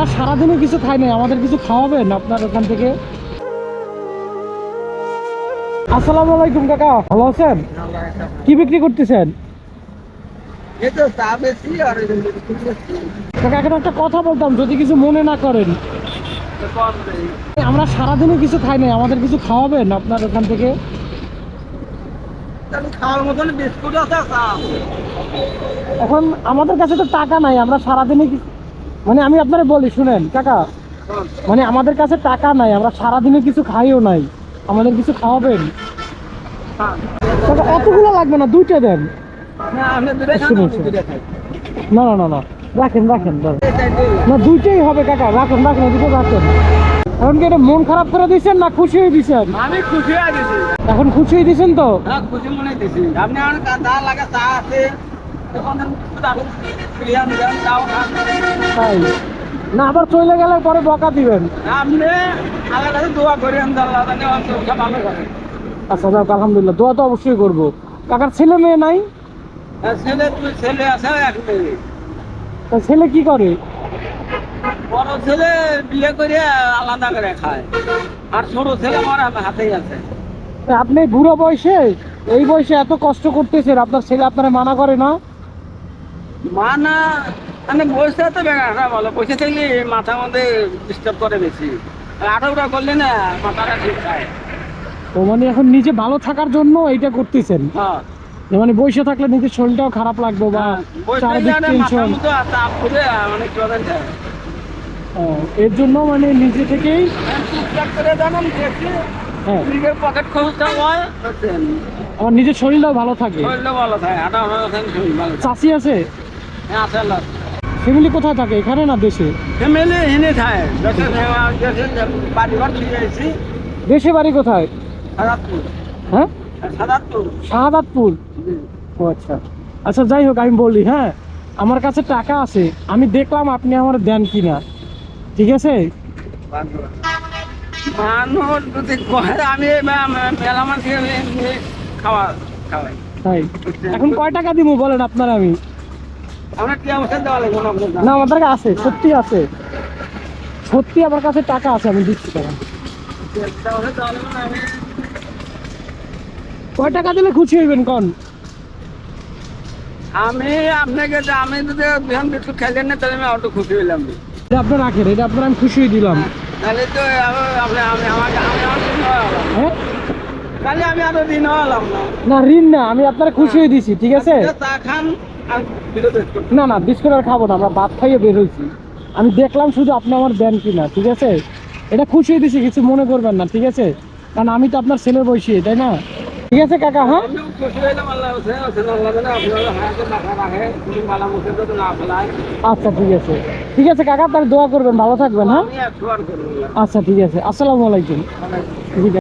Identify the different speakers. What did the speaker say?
Speaker 1: আমরা সারাদিনও কিছু খাই নাই, আমাদের কিছু খাওয়াবেন আপনার ওখান থেকে আসসালামু আলাইকুম, কাকা ভালো আছেন কি বিক্রি করতেছেন এখন একটা কথা বলতাম, যদি কিছু মনে না করেন। আমরা সারাদিনও কিছু খাই নাই, আমাদের কিছু খাওয়াবেন আপনার ওখান থেকে। এখন আমাদের কাছে তো টাকা নাই, আমরা সারাদিনই কি- মানে আমি আপনারে বলি শুনেন কাকা মানে আমাদের কাছে টাকা নাই আমরা সারাদিনে কিছু খাইও নাই আমাদের কিছু খাওয়াবেন? এতগুলো লাগবে না দুইটা দেন।
Speaker 2: না,
Speaker 1: না না না না রাখেন রাখেন। না দুইটাই হবে কাকা রাখেন রাখেন দুটো রাখেন। এখন কি এটা মন খারাপ করে দিয়েছেন না খুশি হয়ে দিয়েছেন?
Speaker 2: আমি খুশি হয়ে গেছি।
Speaker 1: এখন খুশি হয়ে দিয়েছেন তো?
Speaker 2: খুশি মনে দিছি আপনি যা লাগে চা আছে।
Speaker 1: তাই? না, আবার চলে গেলে পরে বকা দিবেন। আচ্ছা যাক, আলহামদুলিল্লাহ, দোয়া তো অবশ্যই করব। কাকার ছেলে মেয়ে নাই?
Speaker 2: ছেলে ছেলে এক
Speaker 1: ছেলে কি করে?
Speaker 2: বড় ছেলে বিয়ে করে আলাদা করে খায় আর ছোট ছেলে আমার হাতেই আছে
Speaker 1: আপনি বুড়ো বয়সে, এই বয়সে এত কষ্ট করতেছেন, আপনার ছেলে আপনারা মানা করে না?
Speaker 2: মানে বসে তো বেড়া বলো। থাকলে মাথা মধ্যে ডিস্টার্ব করে বেশি। আঠাউটা করলে না মাথাটা ঠিক
Speaker 1: তো মানে এখন নিজে ভালো থাকার জন্য এইটা করতেছেন?
Speaker 2: হ্যাঁ।
Speaker 1: মানে বসে থাকলে নিজের শরীরটাও খারাপ লাগবে বা চারিদিক টেনশন
Speaker 2: যায়
Speaker 1: এর জন্য মানে নিজে থেকেই হ্যাঁ
Speaker 2: নিজের পকেট খরচটা হয়
Speaker 1: আমার নিজের শরীরটাও ভালো থাকে।
Speaker 2: শরীরটা ভালো থাকে আটা ভালো থাকে শরীর ভালো থাকে।
Speaker 1: চাষি আছে?
Speaker 2: হ্যাঁ আছে আল্লাহ
Speaker 1: ফ্যামিলি কোথায় থাকে? এখানে না দেশে?
Speaker 2: ফ্যামিলি এনে থাকে। দেশে বাড়ি ঘর ছিঁড়ে
Speaker 1: দেশে বাড়ি কোথায়?
Speaker 2: সাদাতপুর।
Speaker 1: হ্যাঁ?
Speaker 2: সাদাতপুর।
Speaker 1: শাহাদাতপুর? ও আচ্ছা। আচ্ছা যাই হোক আমি বলি হ্যাঁ? আমার কাছে টাকা আছে। আমি দেখলাম আপনি আমার দেন কিনা। ঠিক আছে?
Speaker 2: মানুষ যদি আমি মে- মে- মেলা মানুষকে খাওয়া খাওয়াই।
Speaker 1: তাই? এখন কয় টাকা দিব বলেন আপনার আমি।
Speaker 2: না
Speaker 1: আমার কাছে আছে সত্যি আছে। সত্যি আমার কাছে টাকা আছে আমি দিচ্ছি টাকা কয় টাকা দিলে খুশি হইবেন কোন?
Speaker 2: আমি আপনাকে আমি যদি বিহান বিস্কুট খাইলেন না তাহলে আমি খুশি হইলাম।
Speaker 1: এটা আপনার রাখেন এটা আপনার আমি খুশি হয়ে দিলাম।
Speaker 2: তাহলে তো আপনি আমি আমাকে আমি আমার
Speaker 1: হ্যাঁ?
Speaker 2: তাহলে আমি আরও দিন হলাম না।
Speaker 1: না ঋণ না আমি আপনার খুশি হয়ে দিছি ঠিক আছে?
Speaker 2: চা খান আর বিরোধ
Speaker 1: না না বিস্কুট আর খাব না আমরা ভাত খাইয়ে বের হয়েছি। আমি দেখলাম শুধু আপনি আমার দেন কিনা ঠিক আছে? এটা খুশি হয়ে দিছি কিছু মনে করবেন না ঠিক আছে? কারণ আমি তো আপনার ছেলের বয়সী তাই না? ঠিক আছে কাকা হ্যাঁ? আচ্ছা ঠিক আছে। ঠিক আছে কাকা তাহলে দোয়া করবেন ভালো থাকবেন হ্যাঁ? আচ্ছা ঠিক আছে আসসালামু আলাইকুম। ঠিক আছে